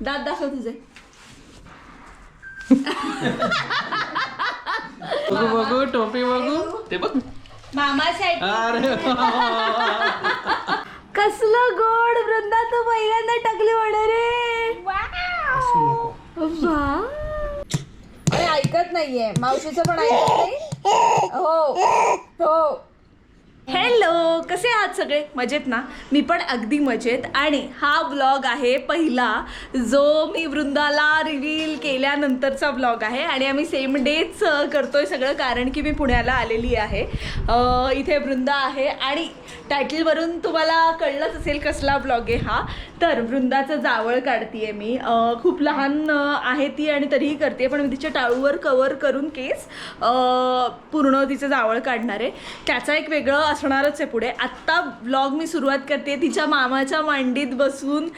दात दाखव तुझे. बघू बघू टोपी बघू. ते बघ. मामासाठी अरे कसलं गोड वृंदा तू पहिल्यांदा टाकली म्हणे रे. ऐकत नाहीये. मावशीचं पण ऐकत नाही? हो. हो. हॅलो कसे आहात सगळे? मजेत ना? मी पण अगदी मजेत. आणि हा ब्लॉग आहे पहिला जो मी वृंदाला रिव्हील केल्यानंतरचा ब्लॉग आहे. आणि आम्ही सेम डेच करतोय सगळं कारण की मी पुण्याला आलेली आहे. इथे वृंदा आहे. आणि टायटलवरून तुम्हाला कळलंच असेल कसला ब्लॉग आहे हा. तर वृंदाचं जावळ काढतीये मी. खूप लहान आहे ती आणि तरीही करते पण मी तिच्या टाळूवर कवर करून केस पूर्ण तिचं जावळ काढणार आहे. त्याचा एक वेगळं असणारच आहे पुढे. आत्ता ब्लॉग मी सुरुवात करते. तिच्या मामाच्या मांडीत बसून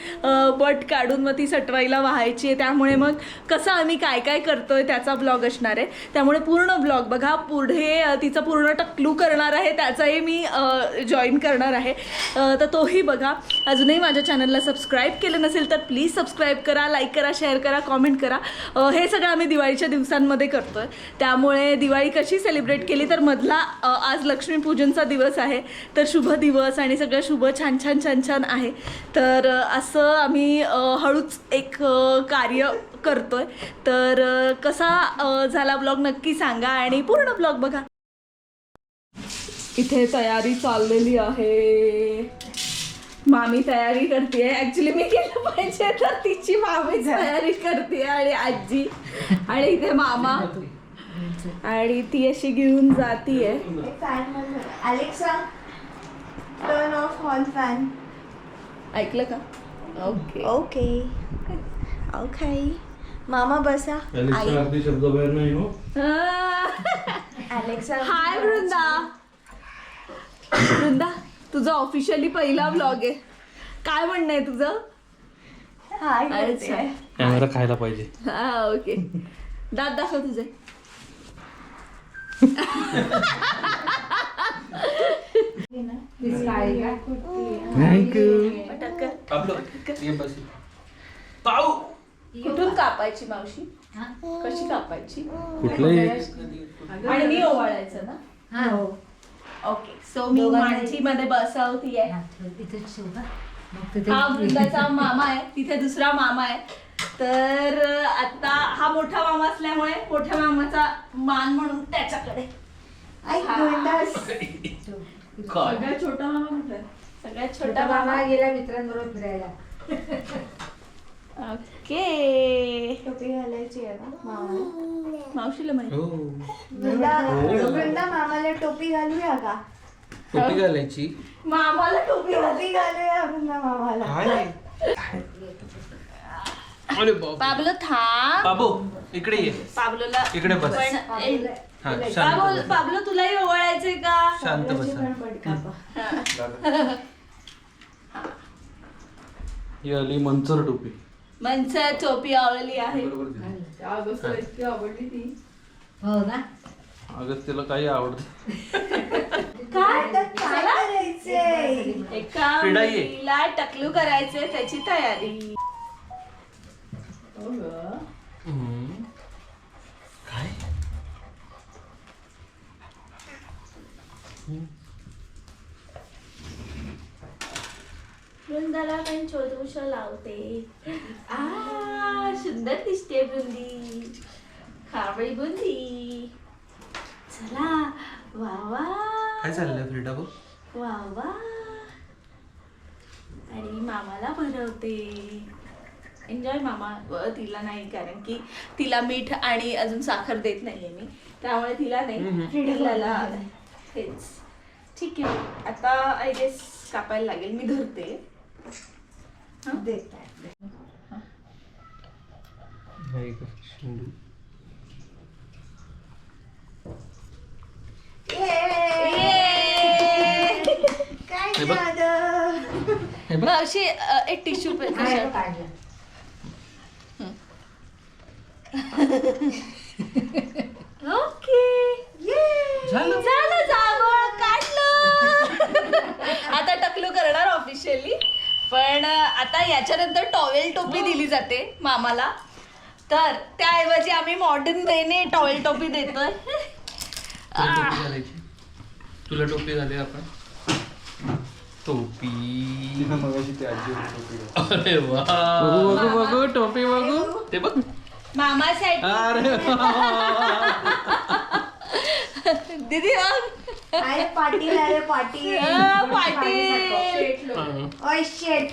बट काढून मग ती सटवाईला व्हायची आहे. त्यामुळे मग कसं आम्ही काय काय करतोय त्याचा ब्लॉग असणार आहे. त्यामुळे पूर्ण ब्लॉग बघा. पुढे तिचं तिचा पूर्ण टक्लू करणार आहे. त्याचाही मी जॉईन करणार आहे. तर तोही बघा. अजूनही माझ्या चॅनलला सबस्क्राईब केलं नसेल तर प्लीज सबस्क्राईब करा लाईक करा शेअर करा कॉमेंट करा. हे सगळं आम्ही दिवाळीच्या दिवसांमध्ये करतोय. त्यामुळे दिवाळी कशी सेलिब्रेट केली तर मधला आज लक्ष्मीपूजनचा दिवस आहे. तर शुभ दिवस आणि सगळं शुभ छान छान छान छान आहे. तर असं आम्ही हळूच एक कार्य करतोय. तर कसा झाला ब्लॉग नक्की सांगा आणि पूर्ण ब्लॉग बघा. इथे तयारी चाललेली आहे. मामी तयारी करते ऍक्च्युली मी केलं पाहिजे तर तिची मामी तयारी करते आणि आजी. आणि इथे मामा. आणि ती अशी घेऊन जातीये. Alexa turn off hall fan ऐकलं का? ओके ओके ओके मामा बसा. शब्द बाहेर नाही हो. अलेक्सा हाय वृंदा. वृंदा तुझा ऑफिशियली पहिला ब्लॉग आहे. काय म्हणणं आहे तुझं? हाय कॅमेरा खायला पाहिजे. हा ओके दात दाखव तुझे थँक्यू पटक कर. आपलं ये बस पाऊ कुठून कापायची मावशी? कशी कापायची? कुठलंही आणि मी ओवाळायचं ना? हो. ओके सो मी माणशी मध्ये बसवतीये. हा वृंदाचा मामा आहे. तिथे दुसरा मामा आहे. तर आता हा मोठा मामा असल्यामुळे मोठ्या मामाचा मान म्हणून त्याच्याकडे. सगळ्यात छोटा मामा आहे? सगळ्यात छोटा मामा. गेला मित्रांबरोबर फिरायला. ओके. टोपी घालायची आहे का मामाला? मावशीला माहिती. हो. वृंदा वृंदा मामाला टोपी घालूया का? टोपी घालायची? मामाला टोपी घाल. टोपी घालूया. वृंदा मामाला. काय? अरे बाप पाबलो थांब. बाबू इकडे ये. पाबलोला. इकडे बस. पण ए, हा शांत पाबलो बस. पाबलो तुलाही ओवाळायचंय का? शांत बस. ही. आली मंचर टोपी. मंच टोपी आवडली आहे. हो. ना? अगं तिला काही आवडत काय? आता काय करायचंय? एका पिढा ये. मुलीला टकलू करायचंय त्याची तयारी. काय वृंदाला पण छोटूश लावते. आ सुंदर दिसते बुंदी. खावळी बुंदी. चला वा वा. काय चाललंय फ्रीडा भाऊ वा वा. आणि मामाला भरवते एन्जॉय मामा व तिला नाही कारण की तिला मीठ आणि अजून साखर देत नाहीये मी. त्यामुळे तिला नाही तेच. ठीक आहे. आता आय गेस कापायला लागेल. मी धरते. हं? देत काय हे बघ. झालं? मावशी अ, एक टिश्यू पेपर. काढलं ओके. झालं. झालं जावळ काढलं. आता टकलू करणार ऑफिशियली पण आता याच्यानंतर टॉवेल टोपी दिली जाते मामाला. तर त्याऐवजी आम्ही मॉडर्न वेने टॉवेल टोपी देतोय. तुला टोपी घालायची? तुला टोपी घाले आपण? टोपी. अरे वा. बघू बघू बघू टोपी बघू. ते बघ. मामासाठी अरे दीदी. अरे पाटील अरे पाटील. पाटील. ओय शेट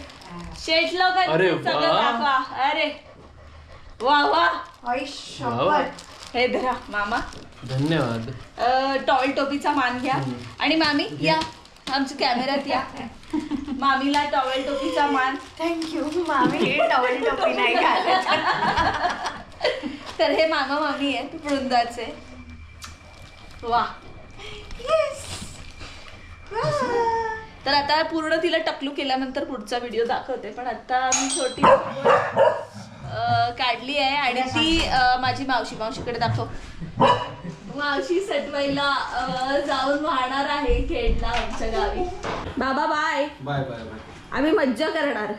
शेट लोक अरे सगळं वा. दाखवा. अरे. वा वा. ओय शपथ. हे धरा मामा. धन्यवाद. टॉवेल टोपीचा मान घ्या. आणि मामी या. आमच्या कॅमेऱ्यात या. मामीला टॉवेल टोपीचा मान. थँक्यू. मामी टॉवेल टोपी नाही घालत. तर हे मामा मामी आहेत वृंदाचे. वा. तर आता पूर्ण तिला टकलू केल्यानंतर पुढचा व्हिडिओ दाखवते पण आता मी छोटी काढली आहे आणि ती माझी मावशी. मावशीकडे दाखव. मावशी सटवाईला अं, जाऊन वाहणार आहे खेळला आमच्या गावी. बाबा बाय बाय बाय बाय आम्ही मज्जा करणार.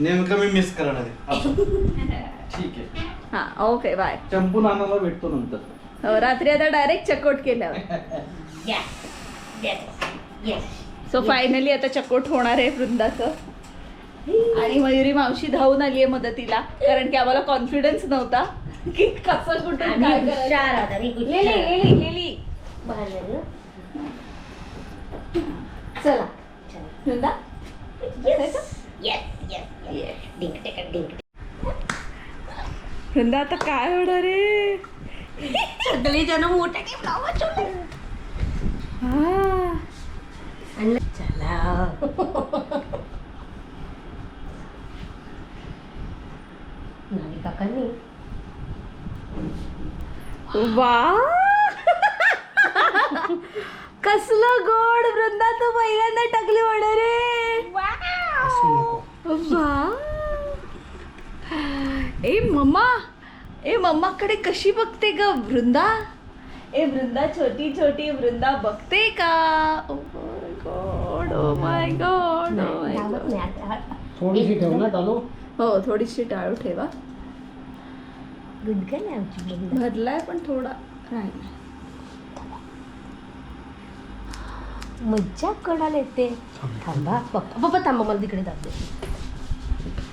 नेमकं मी मिस करणार आहे. ठीक आहे. हा ओके बाय चंपू नानाला भेटतो नंतर. हो, रात्री आता डायरेक्ट चकोट केल्यावर. सो फायनली आता चकोट होणार आहे वृंदाचं. आणि मयुरी मावशी धावून आली आहे मदतीला कारण की आम्हाला कॉन्फिडन्स नव्हता की कसं कुठून काय करायचं. चला. वृंदा? बसायचं? वृंदा आता काय होणार आहे? सगळे जण मोठे हा. वा. कसलं गोड वृंदा तू पहिल्यांदा टाकली होणार रे वा. ए मम्मा. ए मम्माकडे कशी बघते ग वृंदा? ए वृंदा छोटी छोटी वृंदा बघते का? ओ my god oh my god oh my god थोडीशी ठेव ना चालू. हो थोडीशी टाळू ठेवा. भरलाय पण थोडा. राहिला मज्जा कडाला येते. थांबा पप्पा पप्पा थांबा मला तिकडे जाते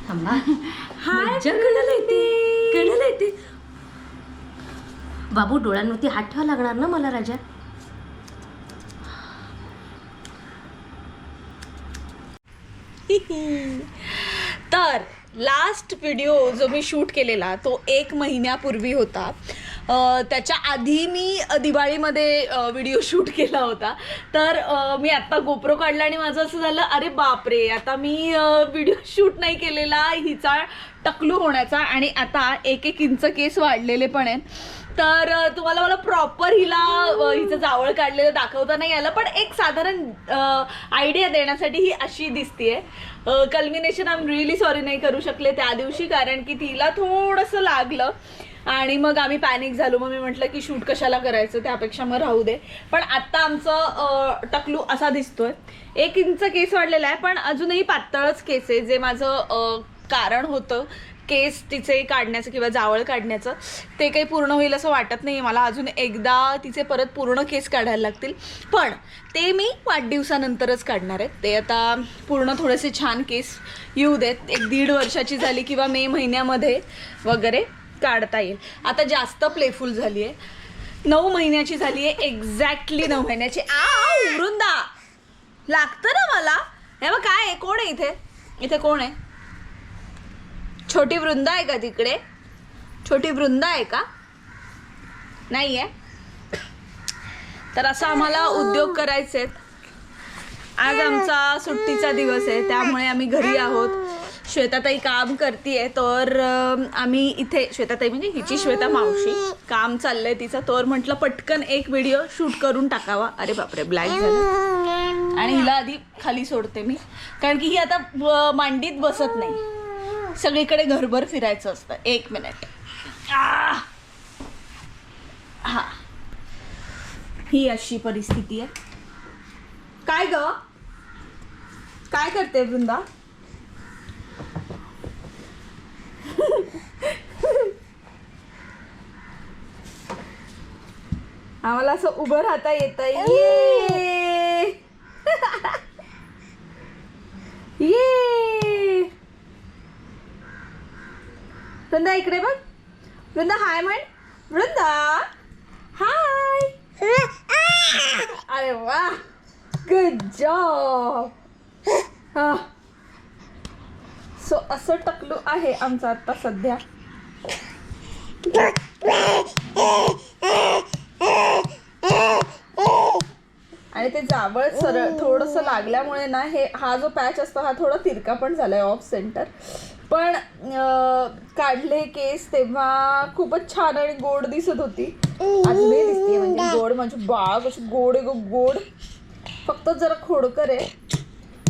थांबा. येते येते बाबू डोळ्यांवरती हात ठेवा लागणार ना मला राजा? तर लास्ट व्हिडिओ जो मी शूट केलेला तो एक महिन्यापूर्वी होता. त्याच्या आधी मी दिवाळीमध्ये व्हिडिओ शूट केला होता. तर मी आत्ता गोप्रो काढला आणि माझं असं झालं अरे बापरे आता मी व्हिडिओ शूट नाही केलेला हिचा टकलू होण्याचा आणि आता एक एक इंच केस वाढलेले पण आहेत. तर तुम्हाला मला प्रॉपर हिला हिचं जावळ काढलेलं दाखवता नाही आलं पण एक साधारण आयडिया देण्यासाठी ही अशी दिसतीये. कल्मिनेशन आम रिअली सॉरी नाही करू शकले त्या दिवशी कारण की तिला थोडंसं लागलं. आणि मग आम्ही पॅनिक झालो. मग मी म्हटलं की शूट कशाला करायचं? त्यापेक्षा मग राहू दे. पण आत्ता आमचं टकलू असा दिसतोय. एक इंच केस वाढलेला आहे पण अजूनही पातळच केस आहे. जे माझं कारण होतं केस तिचे काढण्याचं किंवा जावळ काढण्याचं ते काही पूर्ण होईल असं वाटत नाही मला. अजून एकदा तिचे परत पूर्ण केस काढायला लागतील. पण ते मी वाढदिवसानंतरच काढणार आहे. ते आता पूर्ण थोडेसे छान केस येऊ देत. एक दीड वर्षाची झाली किंवा मे महिन्यामध्ये वगैरे. काढता येईल. आता जास्त प्लेफुल झाली आहे नऊ महिन्याची झाली आहे एक्झॅक्टली नऊ महिन्याची. आ वृंदा! लागतं ना मला? हे मग काय आहे? कोण आहे इथे? इथे कोण आहे? छोटी वृंदा आहे का तिकडे? छोटी वृंदा आहे का? नाही आहे तर असं आम्हाला उद्योग करायचे आहेत आज आमचा सुट्टीचा दिवस आहे त्यामुळे आम्ही घरी आहोत. श्वेताताई काम करतीये तर आम्ही इथे श्वेताताई म्हणजे हिची श्वेता मावशी काम चाललंय तिचं तर म्हटलं पटकन एक व्हिडिओ शूट करून टाकावा. अरे बापरे ब्लॅक झालं. आणि हिला आधी खाली सोडते मी. कारण की ही आता मांडीत बसत नाही. सगळीकडे घरभर फिरायचं असतं. एक मिनिट हा. ही अशी परिस्थिती आहे. काय ग? काय करते वृंदा? आम्हाला असं उभं राहता येतं. ये! ये! वृंदा इकडे बघ. वृंदा हाय म्हण. वृंदा हाय. अरे वा. गुड जॉब हा. सो असं टकलू आहे आमचं आता सध्या. आणि ते जावळ सरळ थोडंसं लागल्यामुळे ना हे हा जो पॅच असतो हा थोडा तिरका पण झालाय ऑफ सेंटर पण काढले केस तेव्हा खूपच छान आणि गोड दिसत होती. अजूनही दिसते म्हणजे गोड म्हणजे बाग अशी गोड आहे गं, गोड. फक्त जरा खोडकर आहे.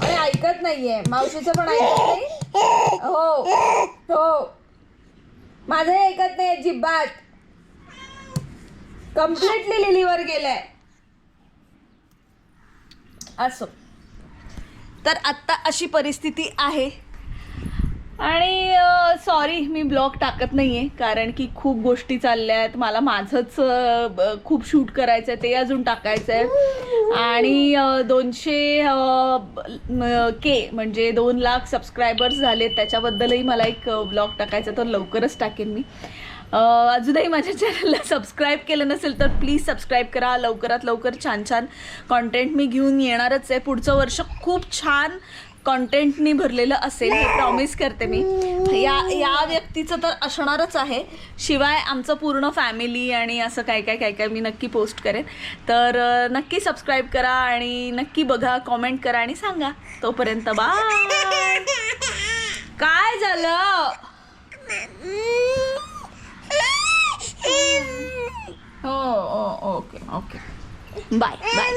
आणि ऐकत नाहीये. मावशीचं पण ऐकत नाही? हो हो. माझंही ऐकत नाही अजिबात. कम्प्लिटली लिलीवर गेलाय. असो. तर आत्ता अशी परिस्थिती आहे. आणि सॉरी मी ब्लॉग टाकत नाही आहे कारण की खूप गोष्टी चालल्या आहेत मला माझंच खूप शूट करायचं आहे ते अजून टाकायचं आहे आणि दोनशे के म्हणजे दोन लाख सबस्क्रायबर्स झालेत. त्याच्याबद्दलही मला एक ब्लॉग टाकायचा तर लवकरच टाकेन मी. अजूनही माझ्या चॅनलला सबस्क्राईब केलं नसेल तर प्लीज सबस्क्राईब करा. लवकरात लवकर छान छान कॉन्टेंट मी घेऊन येणारच आहे. पुढचं वर्ष खूप छान कॉन्टेंटनी भरलेलं असेल हे प्रॉमिस करते मी. या या व्यक्तीचं तर असणारच आहे. शिवाय आमचं पूर्ण फॅमिली आणि असं काय काय काय काय मी नक्की पोस्ट करेन. तर नक्की सबस्क्राईब करा आणि नक्की बघा कॉमेंट करा आणि सांगा. तोपर्यंत बाय काय झालं? हो ओ ओके ओके बाय बाय